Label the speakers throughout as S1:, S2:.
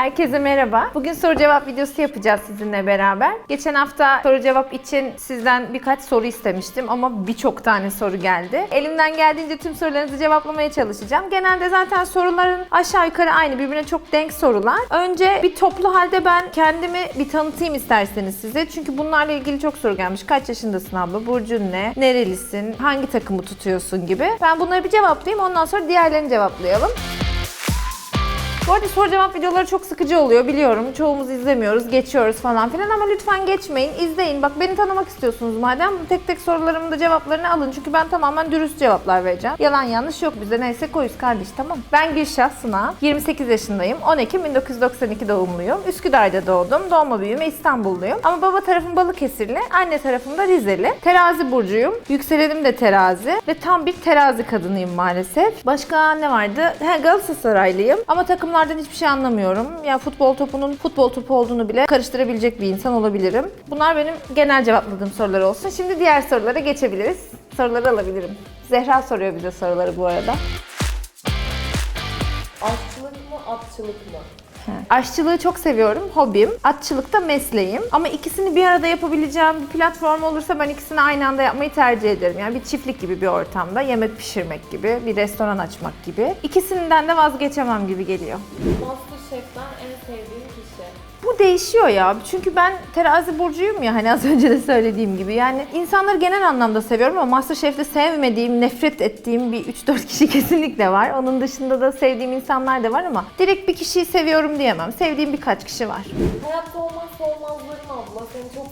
S1: Herkese merhaba. Bugün soru cevap videosu yapacağız sizinle beraber. Geçen hafta soru cevap için sizden birkaç soru istemiştim ama birçok tane soru geldi. Elimden geldiğince tüm sorularınızı cevaplamaya çalışacağım. Genelde zaten soruların aşağı yukarı aynı, birbirine çok denk sorular. Önce bir toplu halde ben kendimi bir tanıtayım isterseniz size. Çünkü bunlarla ilgili çok soru gelmiş. Kaç yaşındasın abla? Burcun ne? Nerelisin? Hangi takımı tutuyorsun gibi. Ben bunları bir cevaplayayım. Ondan sonra diğerlerini cevaplayalım. Bu arada soru cevap videoları çok sıkıcı oluyor biliyorum. Çoğumuz izlemiyoruz, geçiyoruz falan filan ama lütfen geçmeyin, izleyin. Bak beni tanımak istiyorsunuz madem tek tek sorularımın da cevaplarını alın. Çünkü ben tamamen dürüst cevaplar vereceğim. Yalan yanlış yok bize neyse koyuz kardeş tamam. Ben Gülşah Sına, 28 yaşındayım. 10 Ekim 1992 doğumluyum. Üsküdar'da doğdum. Doğma büyüme İstanbulluyum. Ama baba tarafım Balıkesirli, anne tarafım da Rizeli. Terazi burcuyum. Yükselenim de terazi ve tam bir terazi kadınıyım maalesef. Başka ne vardı? He Galatasaraylıyım ama takımlardan hiçbir şey anlamıyorum. Ya futbol topunun futbol topu olduğunu bile karıştırabilecek bir insan olabilirim. Bunlar benim genel cevapladığım sorular olsun. Şimdi diğer sorulara geçebiliriz. Soruları alabilirim. Zehra soruyor bize soruları bu arada.
S2: Aşçılık mı, atçılık mı?
S1: Aşçılığı çok seviyorum, hobim. Atçılık da mesleğim. Ama ikisini bir arada yapabileceğim bir platform olursa ben ikisini aynı anda yapmayı tercih ederim. Yani bir çiftlik gibi bir ortamda yemek pişirmek gibi, bir restoran açmak gibi. İkisinden de vazgeçemem gibi geliyor.
S2: Masterchef'ten en sevdiğim kişi.
S1: Bu değişiyor ya. Çünkü ben terazi burcuyum ya hani az önce de söylediğim gibi. Yani insanları genel anlamda seviyorum ama Masterchef'te sevmediğim, nefret ettiğim bir 3-4 kişi kesinlikle var. Onun dışında da sevdiğim insanlar da var ama direkt bir kişiyi seviyorum diyemem. Sevdiğim birkaç kişi var.
S2: Hayatta olmazsa olmazlarım abla. Seni çok.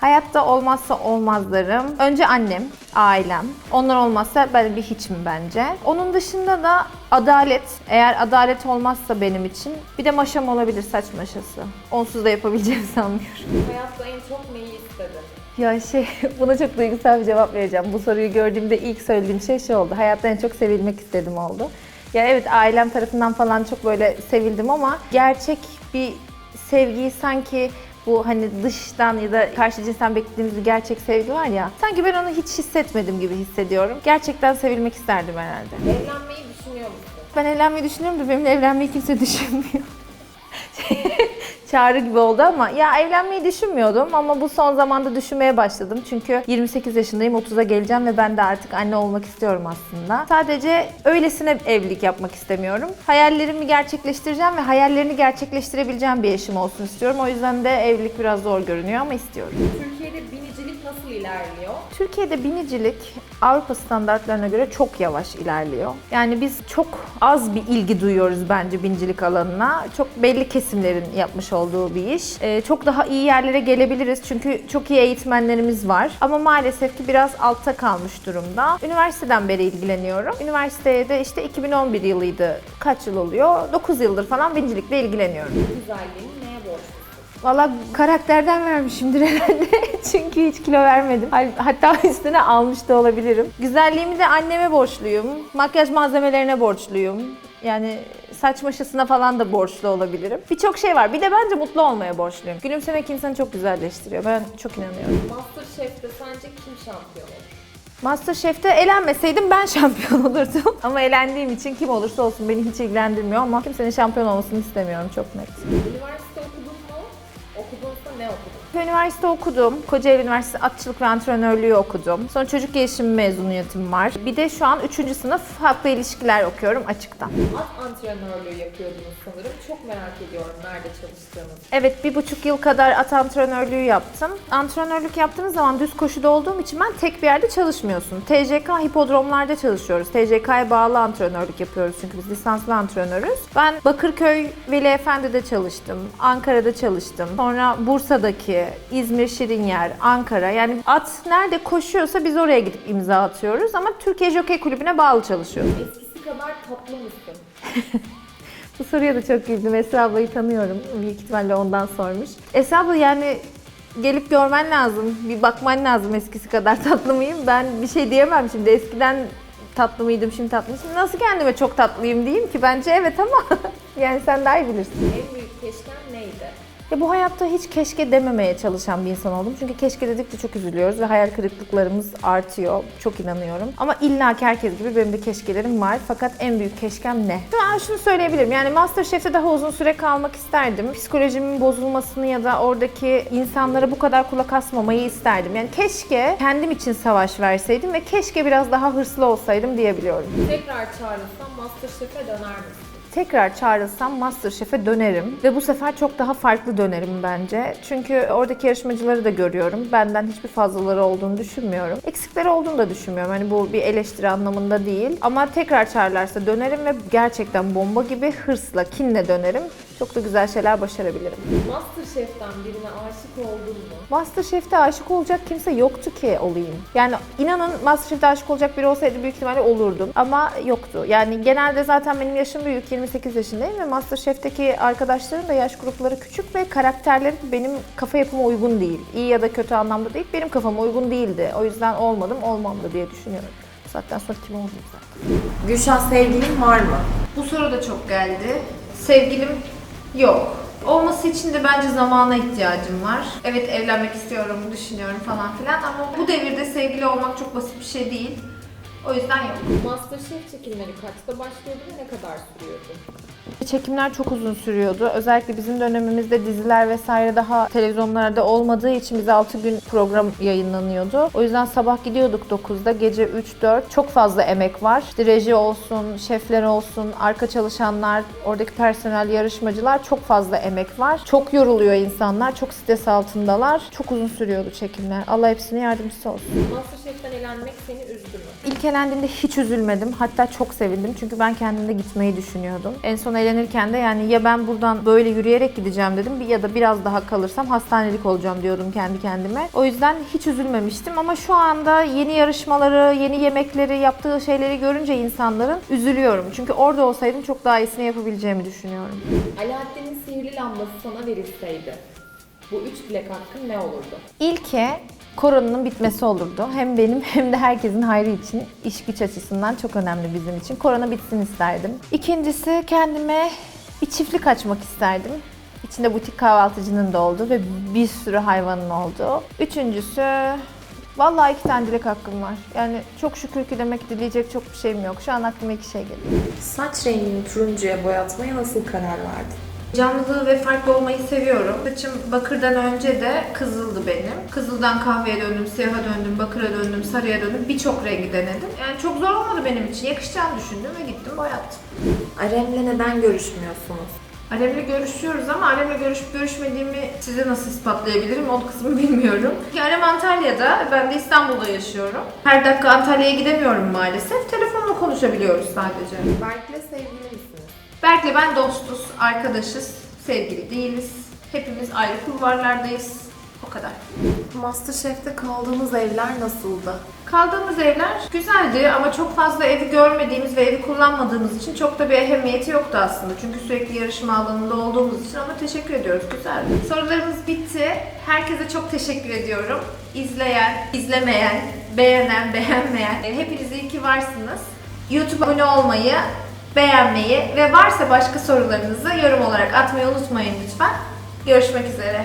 S1: Hayatta olmazsa olmazlarım. Önce annem, ailem. Onlar olmazsa ben bir hiçim bence. Onun dışında da adalet. Eğer adalet olmazsa benim için bir de maşam olabilir saç maşası. Onsuz da yapabileceğimi sanmıyorum.
S2: Hayatta en çok neyi istedin?
S1: Ya şey, buna çok duygusal bir cevap vereceğim. Bu soruyu gördüğümde ilk söylediğim şey şey oldu. Hayatta en çok sevilmek istedim oldu. Ya evet ailem tarafından falan çok böyle sevildim ama gerçek bir sevgiyi sanki bu hani dıştan ya da karşı cinsten beklediğimiz bir gerçek sevgi var ya. Sanki ben onu hiç hissetmedim gibi hissediyorum. Gerçekten sevilmek isterdim herhalde.
S2: Evlenmeyi düşünüyor musun?
S1: Ben evlenmeyi düşünüyorum da benimle evlenmeyi kimse düşünmüyor. Çağrı gibi oldu ama ya evlenmeyi düşünmüyordum ama bu son zamanda düşünmeye başladım. Çünkü 28 yaşındayım, 30'a geleceğim ve ben de artık anne olmak istiyorum aslında. Sadece öylesine evlilik yapmak istemiyorum. Hayallerimi gerçekleştireceğim ve hayallerini gerçekleştirebileceğim bir eşim olsun istiyorum. O yüzden de evlilik biraz zor görünüyor ama istiyorum.
S2: Türkiye'de nasıl ilerliyor?
S1: Türkiye'de binicilik Avrupa standartlarına göre çok yavaş ilerliyor. Yani biz çok az bir ilgi duyuyoruz bence binicilik alanına. Çok belli kesimlerin yapmış olduğu bir iş. Ee, çok daha iyi yerlere gelebiliriz çünkü çok iyi eğitmenlerimiz var. Ama maalesef ki biraz altta kalmış durumda. Üniversiteden beri ilgileniyorum. Üniversiteye de işte 2011 yılıydı. Kaç yıl oluyor? 9 yıldır falan binicilikle
S2: neye borçlusun?
S1: Valla karakterden vermişimdir herhalde. Çünkü hiç kilo vermedim. Hatta üstüne almış da olabilirim. Güzelliğimi de anneme borçluyum. Makyaj malzemelerine borçluyum. Yani saç maşasına falan da borçlu olabilirim. Birçok şey var. Bir de bence mutlu olmaya borçluyum. Gülümsemek insanı çok güzelleştiriyor. Ben çok inanıyorum.
S2: Masterchef'te sence kim şampiyon olur?
S1: Masterchef'te elenmeseydim ben şampiyon olurdum. Ama elendiğim için kim olursa olsun beni hiç ilgilendirmiyor ama kimsenin şampiyon olmasını istemiyorum çok net.
S2: Üniversite okudun mu? Okudunsa ne okudun?
S1: Üniversite okudum. Kocaeli Üniversitesi Atçılık ve Antrenörlüğü okudum. Sonra çocuk gelişimi mezuniyetim var. Bir de şu an 3. sınıf halkla ilişkiler okuyorum açıktan.
S2: At antrenörlüğü yapıyordunuz sanırım. Çok merak ediyorum nerede çalıştığınızı.
S1: Evet bir buçuk yıl kadar at antrenörlüğü yaptım. Antrenörlük yaptığınız zaman düz koşuda olduğum için ben tek bir yerde çalışmıyorsun. TCK hipodromlarda çalışıyoruz. TCK'ya bağlı antrenörlük yapıyoruz çünkü biz lisanslı antrenörüz. Ben Bakırköy Veli Efendi'de çalıştım. Ankara'da çalıştım. Sonra Bursa'daki, İzmir Şirinyer, Ankara. Yani at nerede koşuyorsa biz oraya gidip imza atıyoruz ama Türkiye Jockey Kulübü'ne bağlı çalışıyoruz.
S2: Eskisi kadar tatlı mısın?
S1: Bu soruya da çok güldüm. Esra ablayı tanıyorum. Büyük ihtimalle ondan sormuş. Esra abla yani gelip görmen lazım. Bir bakman lazım eskisi kadar tatlı mıyım? Ben bir şey diyemem şimdi. Eskiden tatlı mıydım, şimdi tatlı mıyım? Şimdi nasıl kendime çok tatlıyım diyeyim ki? Bence evet ama yani sen daha iyi bilirsin.
S2: En büyük keşken neydi?
S1: Ya bu hayatta hiç keşke dememeye çalışan bir insan oldum. Çünkü keşke dedikçe çok üzülüyoruz ve hayal kırıklıklarımız artıyor. Çok inanıyorum. Ama illa ki herkes gibi benim de keşkelerim var. Fakat en büyük keşkem ne? Şu an şunu söyleyebilirim. Yani Masterchef'te daha uzun süre kalmak isterdim. Psikolojimin bozulmasını ya da oradaki insanlara bu kadar kulak asmamayı isterdim. Yani keşke kendim için savaş verseydim ve keşke biraz daha hırslı olsaydım diyebiliyorum.
S2: Tekrar çağrılsam Masterchef'e döner misin?
S1: Tekrar çağrılsam Masterchef'e dönerim ve bu sefer çok daha farklı dönerim bence. Çünkü oradaki yarışmacıları da görüyorum. Benden hiçbir fazlaları olduğunu düşünmüyorum. Eksikleri olduğunu da düşünmüyorum. Hani bu bir eleştiri anlamında değil. Ama tekrar çağırırlarsa dönerim ve gerçekten bomba gibi hırsla, kinle dönerim. Çok da güzel şeyler başarabilirim.
S2: Masterchef'ten birine aşık oldun mu?
S1: Masterchef'te aşık olacak kimse yoktu ki olayım. Yani inanın Masterchef'te aşık olacak biri olsaydı büyük ihtimalle olurdum. Ama yoktu. Yani genelde zaten benim yaşım büyük, 28 yaşındayım ve Masterchef'teki arkadaşların da yaş grupları küçük ve karakterleri benim kafa yapıma uygun değil. İyi ya da kötü anlamda değil, benim kafama uygun değildi. O yüzden olmadım, olmam da diye düşünüyorum. Saatten sonra kim oldum zaten.
S3: Gülşah sevgilin var mı?
S1: Bu soru da çok geldi. Sevgilim yok. Olması için de bence zamana ihtiyacım var. Evet evlenmek istiyorum, düşünüyorum falan filan ama bu devirde sevgili olmak çok basit bir şey değil. O yüzden yok.
S2: Masterchef çekimleri kaçta başlıyordu ve ne kadar sürüyordu?
S1: Çekimler çok uzun sürüyordu. Özellikle bizim dönemimizde diziler vesaire daha televizyonlarda olmadığı için bize 6 gün program yayınlanıyordu. O yüzden sabah gidiyorduk 9'da, gece 3-4. Çok fazla emek var. İşte reji olsun, şefler olsun, arka çalışanlar, oradaki personel, yarışmacılar çok fazla emek var. Çok yoruluyor insanlar, çok stres altındalar. Çok uzun sürüyordu çekimler. Allah hepsine yardımcısı olsun.
S2: Masterchef'ten elenmek seni üzdü mü?
S1: İlk elendiğimde hiç üzülmedim. Hatta çok sevindim. Çünkü ben kendimde gitmeyi düşünüyordum. En son elenirken de yani ya ben buradan böyle yürüyerek gideceğim dedim ya da biraz daha kalırsam hastanelik olacağım diyordum kendi kendime. O yüzden hiç üzülmemiştim ama şu anda yeni yarışmaları, yeni yemekleri, yaptığı şeyleri görünce insanların üzülüyorum. Çünkü orada olsaydım çok daha iyisini yapabileceğimi düşünüyorum.
S2: Alaaddin'in sihirli lambası sana verilseydi bu üç dilek hakkın ne olurdu?
S1: İlke koronanın bitmesi olurdu. Hem benim hem de herkesin hayrı için iş güç açısından çok önemli bizim için. Korona bitsin isterdim. İkincisi kendime bir çiftlik açmak isterdim. İçinde butik kahvaltıcının da olduğu ve bir sürü hayvanın olduğu. Üçüncüsü Vallahi iki tane dilek hakkım var. Yani çok şükür ki demek dileyecek çok bir şeyim yok. Şu an aklıma iki şey geliyor.
S3: Saç rengini turuncuya boyatmaya nasıl karar verdin?
S1: Canlılığı ve farklı olmayı seviyorum. Saçım bakırdan önce de kızıldı benim. Kızıldan kahveye döndüm, siyaha döndüm, bakıra döndüm, sarıya döndüm. Birçok rengi denedim. Yani çok zor olmadı benim için. Yakışacağını düşündüm ve gittim boyattım.
S3: Arem'le neden görüşmüyorsunuz?
S1: Alem'le görüşüyoruz ama Alem'le görüşüp görüşmediğimi size nasıl ispatlayabilirim o kısmı bilmiyorum. Çünkü Alem Antalya'da, ben de İstanbul'da yaşıyorum. Her dakika Antalya'ya gidemiyorum maalesef. Telefonla konuşabiliyoruz sadece.
S2: Berk'le sevgili?
S1: Berk'le ben dostuz, arkadaşız, sevgili değiliz. Hepimiz ayrı kulvarlardayız. O kadar.
S3: Masterchef'te kaldığınız evler nasıldı?
S1: Kaldığımız evler güzeldi ama çok fazla evi görmediğimiz ve evi kullanmadığımız için çok da bir ehemmiyeti yoktu aslında. Çünkü sürekli yarışma alanında olduğumuz için ama teşekkür ediyoruz. Güzeldi. Sorularımız bitti. Herkese çok teşekkür ediyorum. İzleyen, izlemeyen, beğenen, beğenmeyen. Hepiniz iyi ki varsınız. YouTube abone olmayı, beğenmeyi ve varsa başka sorularınızı yorum olarak atmayı unutmayın lütfen. Görüşmek üzere.